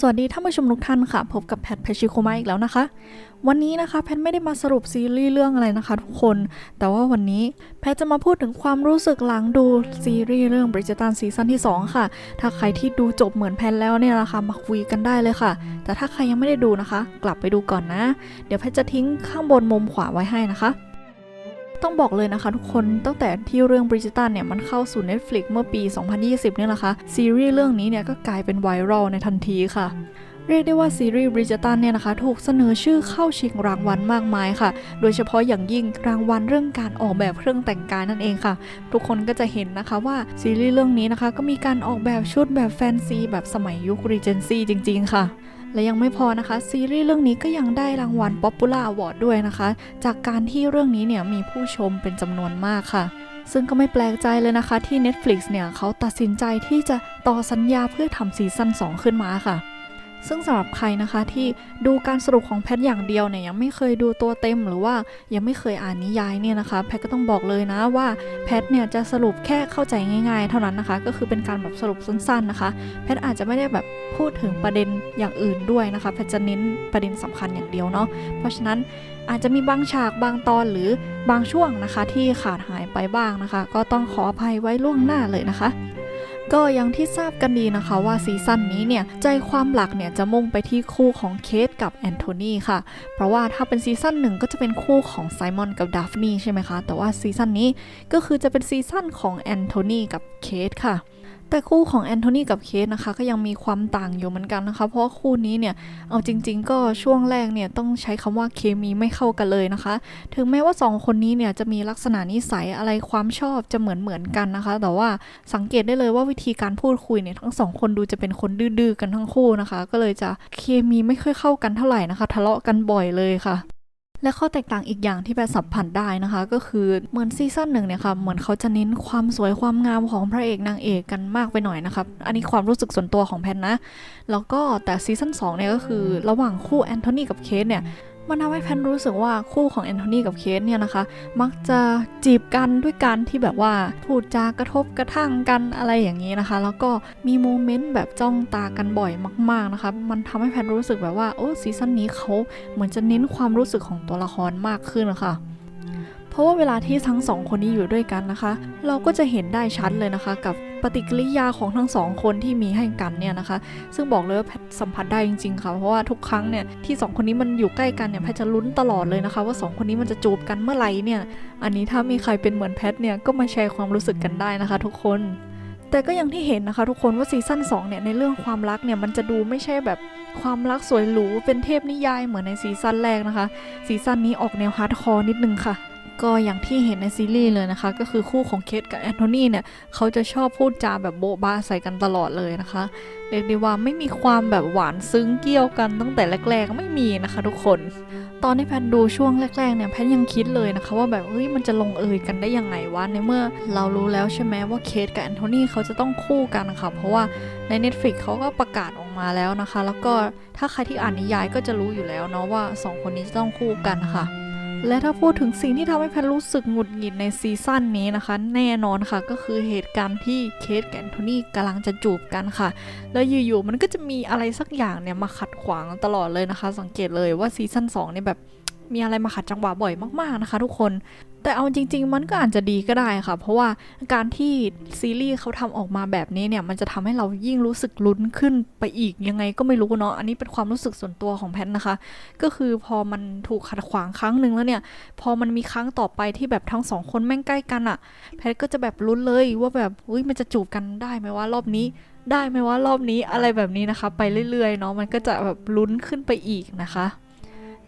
สวัสดีท่านผู้ชมทุกท่านค่ะ พบกับแพทเพชิโคมาอีกแล้วนะคะ วันนี้นะคะแพทไม่ได้มาสรุปซีรีส์เรื่องอะไรนะคะทุกคน แต่ว่าวันนี้แพทจะมาพูดถึงความรู้สึกหลังดูซีรีส์เรื่อง Bridgerton ซีซั่นที่ 2 ค่ะ ถ้าใครที่ดูจบเหมือนแพทแล้วเนี่ยนะคะมาคุยกันได้เลยค่ะ แต่ถ้าใครยังไม่ได้ดูนะคะ กลับไปดูก่อนนะ เดี๋ยวแพทจะทิ้งข้างบนมุมขวาไว้ให้นะคะ ต้องบอกเลยนะคะทุกคนตั้งแต่ที่เรื่อง Bridgerton เนี่ยมันเข้าสู่ Netflix เมื่อปี 2020 เนี่ยนะคะซีรีส์เรื่องนี้เนี่ยก็กลายเป็นไวรัลในทันทีค่ะเรียกได้ว่าซีรีส์ Bridgerton เนี่ยนะคะถูกเสนอชื่อเข้าชิงรางวัลมากมายค่ะ โดยเฉพาะอย่างยิ่งรางวัลเรื่องการออกแบบเครื่องแต่งกายนั่นเองค่ะ ทุกคนก็จะเห็นนะคะว่าซีรีส์เรื่องนี้นะคะก็มีการออกแบบชุดแบบแฟนซีแบบสมัยยุค Regency จริง ๆ ค่ะ และยังไม่พอนะคะ ซีรีส์เรื่องนี้ก็ยังได้รางวัล Popular Award ด้วยนะคะ จากการที่เรื่องนี้เนี่ยมีผู้ชมเป็นจำนวนมากค่ะ ซึ่งก็ไม่แปลกใจเลยนะคะที่ Netflix เนี่ยเขาตัดสินใจที่จะต่อสัญญาเพื่อทำซีซั่น2 ขึ้นมาค่ะ ซึ่งสำหรับใครนะคะที่ดูการสรุปของแพทอย่างเดียวเนี่ยยังไม่เคยดูตัวเต็มหรือว่ายังไม่เคยอ่านนิยายเนี่ยนะคะ แพทก็ต้องบอกเลยนะว่าแพทเนี่ยจะสรุปแค่เข้าใจง่าย ๆ เท่านั้นนะคะ ก็คือเป็นการแบบสรุปสั้นๆนะคะ แพทอาจจะไม่ได้แบบพูดถึงประเด็นอย่างอื่นด้วยนะคะ แพทจะเน้นประเด็นสำคัญอย่างเดียวเนาะเพราะฉะนั้นอาจจะมีบางฉากบางตอนหรือบางช่วงนะคะ ที่ขาดหายไปบ้างนะคะ ก็ต้องขออภัยไว้ล่วงหน้าเลยนะคะ ก็อย่างที่ทราบกันดีนะคะว่าซีซั่นนี้เนี่ยใจความหลักเนี่ยจะมุ่งไปที่คู่ของเคทกับแอนโทนีค่ะ เพราะว่าถ้าเป็นซีซั่นหนึ่งก็จะเป็นคู่ของไซมอนกับดัฟนีใช่ไหมคะ แต่ว่าซีซั่นนี้ก็คือจะเป็นซีซั่นของแอนโทนีกับเคทค่ะ แต่คู่ของแอนโทนีกับเคทนะคะก็ยังมีความต่างอยู่เหมือนกันนะคะ เพราะคู่นี้เนี่ยเอาจริง ๆ ก็ช่วงแรกเนี่ยต้องใช้คำว่าเคมีไม่เข้ากันเลยนะคะ ถึงแม้ว่าสองคนนี้เนี่ยจะมีลักษณะนิสัยอะไรความชอบจะเหมือนเหมือนกันนะคะ แต่ว่าสังเกตได้เลยว่าวิธีการพูดคุยเนี่ยทั้งสองคนดูจะเป็นคนดื้อๆกันทั้งคู่นะคะ ก็เลยจะเคมีไม่ค่อยเข้ากันเท่าไหร่นะคะ ทะเลาะกันบ่อยเลยค่ะ และข้อแตกต่างอีกอย่างที่แพทสัมผัสได้นะคะ ก็คือเหมือนซีซั่นหนึ่งเนี่ยค่ะเหมือนเขาจะเน้นความสวยความงามของพระเอกนางเอกกันมากไปหน่อยนะครับอันนี้ความรู้สึกส่วนตัวของแพนนะ แล้วก็แต่ซีซั่น2เนี่ยก็คือระหว่างคู่แอนโทนีกับเคทเนี่ย มันทำให้แพทรู้สึกว่าคู่ของแอนโทนีกับเคทเนี่ยนะคะ มักจะจีบกันด้วยการที่แบบว่าพูดจากระทบกระทั่งกันอะไรอย่างนี้นะคะ แล้วก็มีโมเมนต์แบบจ้องตากันบ่อยมาก ๆนะคะ มันทำให้แพทรู้สึกแบบว่าโอ้ซีซั่นนี้เขาเหมือนจะเน้นความรู้สึกของตัวละครมากขึ้นนะคะเพราะว่าเวลาที่ทั้งสองคนนี้อยู่ด้วยกันนะคะ เราก็จะเห็นได้ชัดเลยนะคะ กับ ปฏิกิริยาของทั้งสองคนที่มีให้กันเนี่ยนะคะ ซึ่งบอกเลยว่าแพทสัมผัสได้จริงๆค่ะ เพราะว่าทุกครั้งเนี่ยที่สองคนนี้มันอยู่ใกล้กันเนี่ยแพทจะลุ้นตลอดเลยนะคะ ว่าสองคนนี้มันจะจูบกันเมื่อไหร่เนี่ย อันนี้ถ้ามีใครเป็นเหมือนแพทเนี่ยก็มาแชร์ความรู้สึกกันได้นะคะ ทุกคน แต่ก็อย่างที่เห็นนะคะ ทุกคนว่าซีซั่น2เนี่ยในเรื่องความรักเนี่ยมันจะดูไม่ใช่แบบความรักสวยหรูเป็นเทพนิยายเหมือนในซีซั่นแรกนะคะ ซีซั่นนี้ออกแนวฮาร์ดคอร์นิดนึงค่ะ ก็อย่างที่เห็นในซีรีส์เลยนะคะ ก็คือคู่ของเคทกับแอนโทนีเนี่ยเขาจะชอบพูดจาแบบโบ๊ะบ้าใส่กันตลอดเลยนะคะ เรียกได้ว่าไม่มีความแบบหวานซึ้งเกี่ยวกันตั้งแต่แรกๆ ไม่มีนะคะทุกคน ตอนที่แพทดูช่วงแรกๆเนี่ยแพทยังคิดเลยนะคะ ว่าแบบเฮ้ยมันจะลงเอยกันได้ยังไงวะในเมื่อ เรารู้แล้วใช่ไหมว่าเคทกับแอนโทนีเขาจะต้องคู่กันค่ะเพราะว่าใน Netflix เขาก็ประกาศออกมาแล้วนะคะ แล้วก็ถ้าใครที่อ่านนิยายก็จะรู้อยู่แล้วเนาะว่าสองคนนี้จะต้องคู่กันค่ะ และถ้าพูดถึงสิ่งที่ทำให้แพทรู้สึกหงุดหงิดในซีซั่นนี้นะคะ แน่นอนค่ะก็คือเหตุการณ์ที่เคทแอนโทนีกำลังจะจูบกันค่ะ แล้วอยู่ๆมันก็จะมีอะไรสักอย่างเนี่ยมาขัดขวางตลอดเลยนะคะ สังเกตเลยว่าซีซั่น2เนี่ยแบบ มีอะไรมาขัดจังหวะบ่อยมาก ๆนะคะ ทุกคน แต่เอาจริง ๆ มันก็อาจจะดีก็ได้ค่ะ เพราะว่าการที่ซีรีส์เขาทำออกมาแบบนี้เนี่ย มันจะทำให้เรายิ่งรู้สึกลุ้นขึ้นไปอีกยังไงก็ไม่รู้เนาะ อันนี้เป็นความรู้สึกส่วนตัวของแพทนะคะ ก็คือพอมันถูกขัดขวางครั้งหนึ่งแล้วเนี่ย พอมันมีครั้งต่อไปที่แบบทั้งสองคนแม่งใกล้กันอะแพทก็จะแบบลุ้นเลยว่าแบบอุ้ยมันจะจูบกันได้ไหมว่ารอบนี้ได้ไหมว่ารอบนี้อะไรแบบนี้นะคะ ไปเรื่อยๆเนาะมันก็จะแบบลุ้นขึ้นไปอีกนะคะ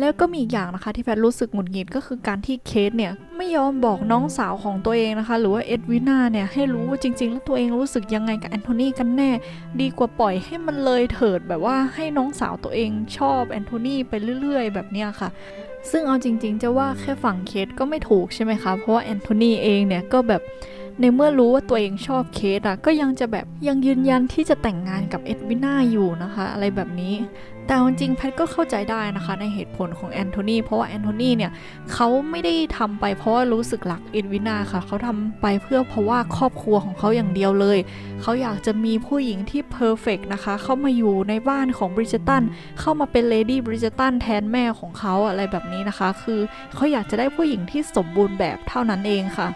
แล้วก็มีอีกอย่างนะคะที่แพทรู้สึกหงุดหงิดก็คือการที่เคสเนี่ยไม่ยอมบอกน้องสาวของตัวเองนะคะ หรือว่าเอ็ดวินาเนี่ยให้รู้ว่าจริง ๆ แล้วตัวเองรู้สึกยังไงกับแอนโทนีกันแน่ ดีกว่าปล่อยให้มันเลยเถิดแบบว่าให้น้องสาวตัวเองชอบแอนโทนีไปเรื่อย ๆ แบบเนี้ยค่ะซึ่งเอาจริง ๆ จะว่าแค่ฝั่งเคสก็ไม่ถูกใช่ไหมคะ เพราะว่าแอนโทนีเองเนี่ยก็แบบในเมื่อรู้ว่าตัวเองชอบเคสอะก็ยังจะแบบยังยืนยันที่จะแต่งงานกับเอ็ดวินาอยู่นะคะ อะไรแบบนี้ แต่จริงๆแพทก็เข้าใจได้นะคะ ในเหตุผลของแอนโทนีเพราะว่าแอนโทนีเนี่ยเขาไม่ได้ทำไปเพราะว่ารู้สึกรักเอ็ดวินาค่ะ เขาทำไปเพื่อเพราะว่าครอบครัวของเขาอย่างเดียวเลย เขาอยากจะมีผู้หญิงที่เพอร์เฟกนะคะ เข้ามาอยู่ในบ้านของบริจตันเข้ามาเป็นเลดี้บริจตันแทนแม่ของเขาอะไรแบบนี้นะคะ คือเขาอยากจะได้ผู้หญิงที่สมบูรณ์แบบเท่านั้นเองค่ะ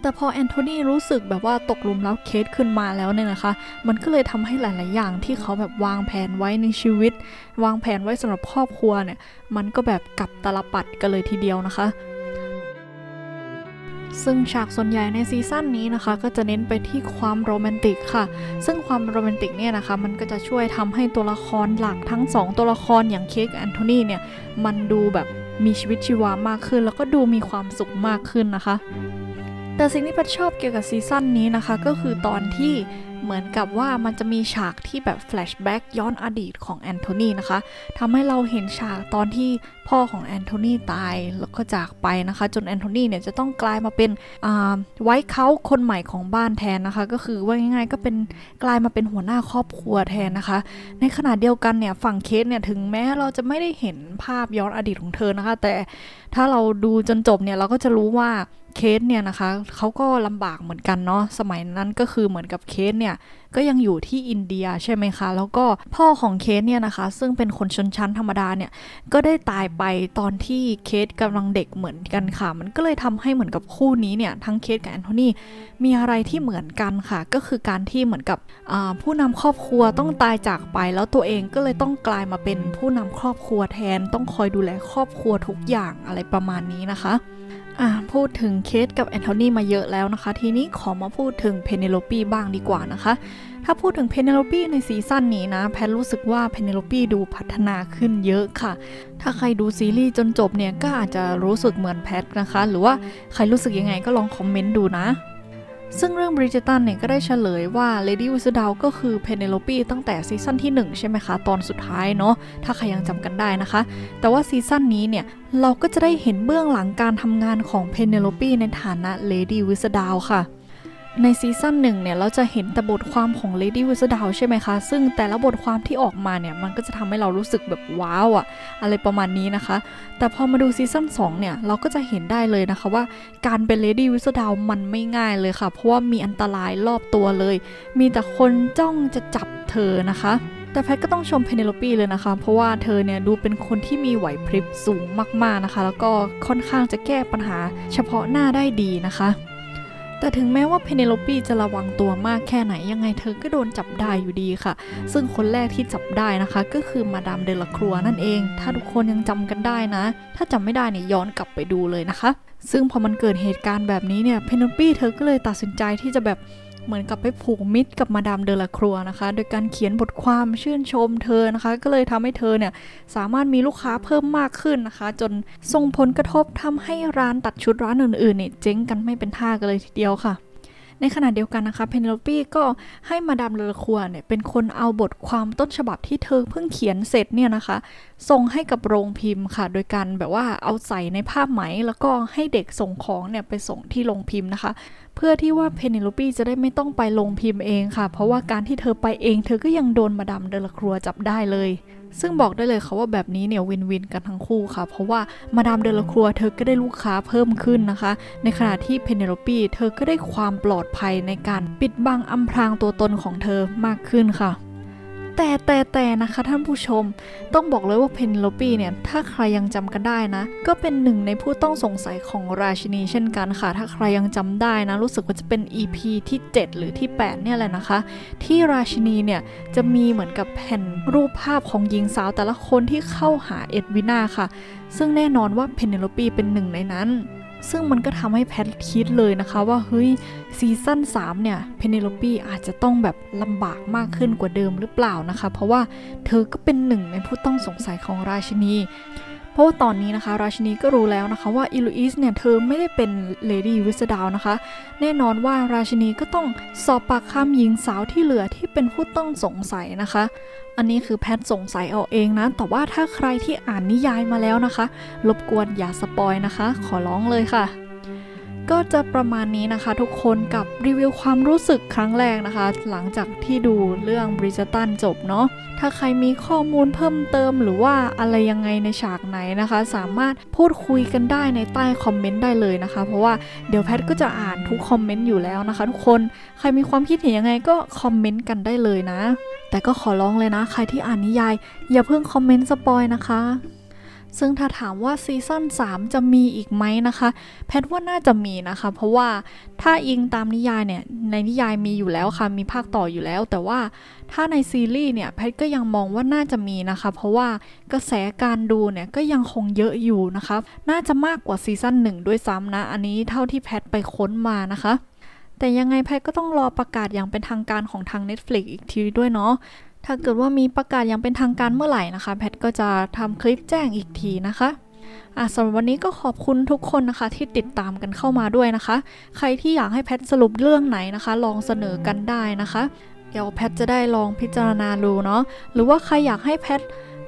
แต่พอแอนโทนีรู้สึกแบบว่าตกหลุมรักเคสขึ้นมาแล้วเนี่ยนะคะ มันก็เลยทำให้หลาย ๆ อย่างที่เขาแบบวางแผนไว้ในชีวิต วางแผนไว้สำหรับครอบครัวเนี่ย มันก็แบบกลับตลปัดกันเลยทีเดียวนะคะซึ่งฉากส่วนใหญ่ในซีซั่นนี้นะคะ ก็จะเน้นไปที่ความโรแมนติกค่ะ ซึ่งความโรแมนติกเนี่ยนะคะ มันก็จะช่วยทำให้ตัวละครหลักทั้งสองตัวละครอย่างเค้กแอนโทนีเนี่ย มันดูแบบมีชีวิตชีวามากขึ้น แล้วก็ดูมีความสุขมากขึ้นนะคะ แต่สิ่งที่แพทชอบเกี่ยวกับซีซั่นนี้นะคะ ก็คือตอนที่ เหมือนกับว่ามันจะมีฉากที่แบบแฟลชแบ็กย้อนอดีตของแอนโทนีนะคะทำให้เราเห็นฉากตอนที่พ่อของแอนโทนีตายแล้วก็จากไปนะคะ จนแอนโทนีเนี่ยจะต้องกลายมาเป็นไว้เขาคนใหม่ของบ้านแทนนะคะ ก็คือว่าง่ายๆก็เป็นกลายมาเป็นหัวหน้าครอบครัวแทนนะคะ ในขณะเดียวกันเนี่ยฝั่งเคสเนี่ยถึงแม้เราจะไม่ได้เห็นภาพย้อนอดีตของเธอนะคะ แต่ถ้าเราดูจนจบเนี่ยเราก็จะรู้ว่าเคสเนี่ยนะคะเขาก็ลำบากเหมือนกันเนาะสมัยนั้นก็คือเหมือนกับเคสเนี่ยก็ยังอยู่ที่อินเดียใช่ไหมคะ แล้วก็พ่อของเคสเนี่ยนะคะ ซึ่งเป็นคนชนชั้นธรรมดาเนี่ย ก็ได้ตายไปตอนที่เคสกำลังเด็กเหมือนกันค่ะ มันก็เลยทำให้เหมือนกับคู่นี้เนี่ย ทั้งเคสกับแอนโทนีมีอะไรที่เหมือนกันค่ะ ก็คือการที่เหมือนกับผู้นำครอบครัวต้องตายจากไป แล้วตัวเองก็เลยต้องกลายมาเป็นผู้นำครอบครัวแทน ต้องคอยดูแลครอบครัวทุกอย่างอะไรประมาณนี้นะคะ อ่าพูดถึงเคสกับแอนโทนีมาเยอะแล้วนะคะ ทีนี้ขอมาพูดถึงเพเนโลปีบ้างดีกว่านะคะ ถ้าพูดถึงเพเนโลปีในซีซั่นนี้นะ แพทรู้สึกว่าเพเนโลปีดูพัฒนาขึ้นเยอะค่ะ ถ้าใครดูซีรีส์จนจบเนี่ยก็อาจจะรู้สึกเหมือนแพทนะคะ หรือว่าใครรู้สึกยังไงก็ลองคอมเมนต์ดูนะ ซึ่งเรื่องบริจิตันเนี่ยก็ได้เฉลยว่าเลดี้วิสดาวก็คือเพเนโลปีตั้งแต่ซีซั่นที่ 1 ใช่ไหมคะ ตอนสุดท้ายเนาะถ้าใครยังจำกันได้นะคะ แต่ว่าซีซั่นนี้เนี่ย เราก็จะได้เห็นเบื้องหลังการทำงานของเพเนโลปีในฐานะเลดี้วิสดาวค่ะ ในซีซั่นหนึ่งเนี่ยเราจะเห็นแต่บทความของ Lady w i z a r d ใช่ไหมคะ ซึ่งแต่ละบทความที่ออกมาเนี่ย มันก็จะทำให้เรารู้สึกแบบว้าวอะอะไรประมาณนี้นะคะ แต่พอมาดูซีซั่น2เนี่ย เราก็จะเห็นได้เลยนะคะว่าการเป็น Lady w i z a r d มันไม่ง่ายเลยค่ะ เพราะว่ามีอันตรายรอบตัวเลย มีแต่คนจ้องจะจับเธอนะคะแต่แพทก็ต้องชมเพเนโลปีเลยนะคะ เพราะว่าเธอเนี่ยดูเป็นคนที่มีไหวพริบสูงมากๆนะคะ แล้วก็ค่อนข้างจะแก้ปัญหาเฉพาะหน้าได้ดีนะคะ แต่ถึงแม้ว่าเพเนโลปีจะระวังตัวมากแค่ไหนยังไงเธอก็โดนจับได้อยู่ดีค่ะ ซึ่งคนแรกที่จับได้นะคะ ก็คือมาดามเดลครัวนั่นเอง ถ้าทุกคนยังจำกันได้นะ ถ้าจำไม่ได้เนี่ยย้อนกลับไปดูเลยนะคะ ซึ่งพอมันเกิดเหตุการณ์แบบนี้เนี่ยเพเนโลปีเธอก็เลยตัดสินใจที่จะแบบ เหมือนกับไปผูกมิตรกับมาดามเดลครัวนะคะ โดยการเขียนบทความชื่นชมเธอนะคะ ก็เลยทำให้เธอเนี่ยสามารถมีลูกค้าเพิ่มมากขึ้นนะคะ จนส่งผลกระทบทำให้ร้านตัดชุดร้านอื่นๆเนี่ยเจ๊งกันไม่เป็นท่ากันเลยทีเดียวค่ะ ในขณะเดียวกันนะคะเพนโลปี้ก็ให้มาดามเลอคัวเนี่ยเป็นคนเอาบทความต้นฉบับที่เธอเพิ่งเขียนเสร็จเนี่ยนะคะ ส่งให้กับโรงพิมพ์ค่ะ โดยการแบบว่าเอาใส่ในภาพไหม แล้วก็ให้เด็กส่งของเนี่ยไปส่งที่โรงพิมพ์นะคะ เพื่อที่ว่าเพนโลปี้จะได้ไม่ต้องไปโรงพิมพ์เองค่ะ เพราะว่าการที่เธอไปเอง เธอก็ยังโดนมาดามเดลครัวจับได้เลย ซึ่งบอกได้เลยค่ะว่าแบบนี้เนี่ยวินวินกันทั้งคู่ค่ะ เพราะว่ามาดามเดลครัวเธอก็ได้ลูกค้าเพิ่มขึ้นนะคะ ในขณะที่เพเนโลปีเธอก็ได้ความปลอดภัยในการปิดบังอำพรางตัวตนของเธอมากขึ้นค่ะ แต่แต่แต่นะคะท่านผู้ชม ต้องบอกเลยว่าเพนโลปีเนี่ย ถ้าใครยังจำกันได้นะ ก็เป็นหนึ่งในผู้ต้องสงสัยของราชินีเช่นกันค่ะ ถ้าใครยังจำได้นะ รู้สึกว่าจะเป็น EP ที่ 7 หรือที่ 8 เนี่ยแหละนะคะ ที่ราชินีเนี่ย จะมีเหมือนกับแผ่นรูปภาพของหญิงสาวแต่ละคนที่เข้าหาเอ็ดวินาค่ะ ซึ่งแน่นอนว่าเพนโลปีเป็นหนึ่งในนั้น ซึ่งมันก็ทำให้แพทคิดเลยนะคะว่าเฮ้ยซีซั่น3เนี่ยเพเนโลปีอาจจะต้องแบบลำบากมากขึ้นกว่าเดิมหรือเปล่านะคะ เพราะว่าเธอก็เป็นหนึ่งในผู้ต้องสงสัยของราชินี เพราะว่าตอนนี้นะคะ ราชินีก็รู้แล้วนะคะว่าอิลูอิสเนี่ยเธอไม่ได้เป็นเลดี้วิสดาวนะคะ แน่นอนว่าราชินีก็ต้องสอบปากคำหญิงสาวที่เหลือที่เป็นผู้ต้องสงสัยนะคะ อันนี้คือแพทสงสัยเอาเองนะ แต่ว่าถ้าใครที่อ่านนิยายมาแล้วนะคะรบกวนอย่าสปอยนะคะ ขอร้องเลยค่ะ ก็จะประมาณนี้นะคะทุกคนกับรีวิวความรู้สึกครั้งแรกนะคะ หลังจากที่ดูเรื่องบริจตันจบเนาะถ้าใครมีข้อมูลเพิ่มเติมหรือว่าอะไรยังไงในฉากไหนนะคะ สามารถพูดคุยกันได้ในใต้คอมเมนต์ได้เลยนะคะ เพราะว่าเดี๋ยวแพทก็จะอ่านทุกคอมเมนต์อยู่แล้วนะคะ ทุกคนใครมีความคิดเห็นยังไงก็คอมเมนต์กันได้เลยนะ แต่ก็ขอร้องเลยนะ ใครที่อ่านนิยาย อย่าเพิ่งคอมเมนต์สปอยนะคะ ซึ่งถ้าถามว่าซีซั่น3 จะมีอีกไหมนะคะ แพทว่าน่าจะมีนะคะ เพราะว่าถ้าอิงตามนิยายเนี่ย ในนิยายมีอยู่แล้วค่ะ มีภาคต่ออยู่แล้ว แต่ว่าถ้าในซีรีส์เนี่ย แพทก็ยังมองว่าน่าจะมีนะคะ เพราะว่ากระแสการดูเนี่ยก็ยังคงเยอะอยู่นะคะ น่าจะมากกว่าซีซั่นหนึ่งด้วยซ้ำนะ อันนี้เท่าที่แพทไปค้นมานะคะแต่ยังไงแพทก็ต้องรอประกาศอย่างเป็นทางการของทาง Netflix อีกทีด้วยเนาะ ถ้าเกิดว่ามีประกาศอย่างเป็นทางการเมื่อไหร่นะคะ แพทก็จะทำคลิปแจ้งอีกทีนะคะอะสำหรับวันนี้ก็ขอบคุณทุกคนนะคะที่ติดตามกันเข้ามาด้วยนะคะ ใครที่อยากให้แพทสรุปเรื่องไหนนะคะ ลองเสนอกันได้นะคะ เดี๋ยวแพทจะได้ลองพิจารณาดูเนาะหรือว่าใครอยากให้แพท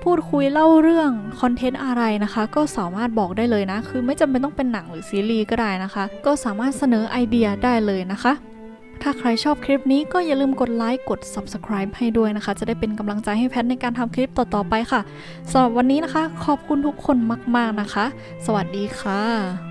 พูดคุยเล่าเรื่องคอนเทนต์อะไรนะคะ ก็สามารถบอกได้เลยนะ คือไม่จำเป็นต้องเป็นหนังหรือซีรีส์ก็ได้นะคะ ก็สามารถเสนอไอเดียได้เลยนะคะ ถ้าใครชอบคลิปนี้ก็อย่าลืมกดไลค์กด Subscribe ให้ด้วยนะคะ จะได้เป็นกำลังใจให้แพทในการทำคลิปต่อๆไปค่ะสำหรับวันนี้นะคะ ขอบคุณทุกคนมาก ๆนะคะ สวัสดีค่ะ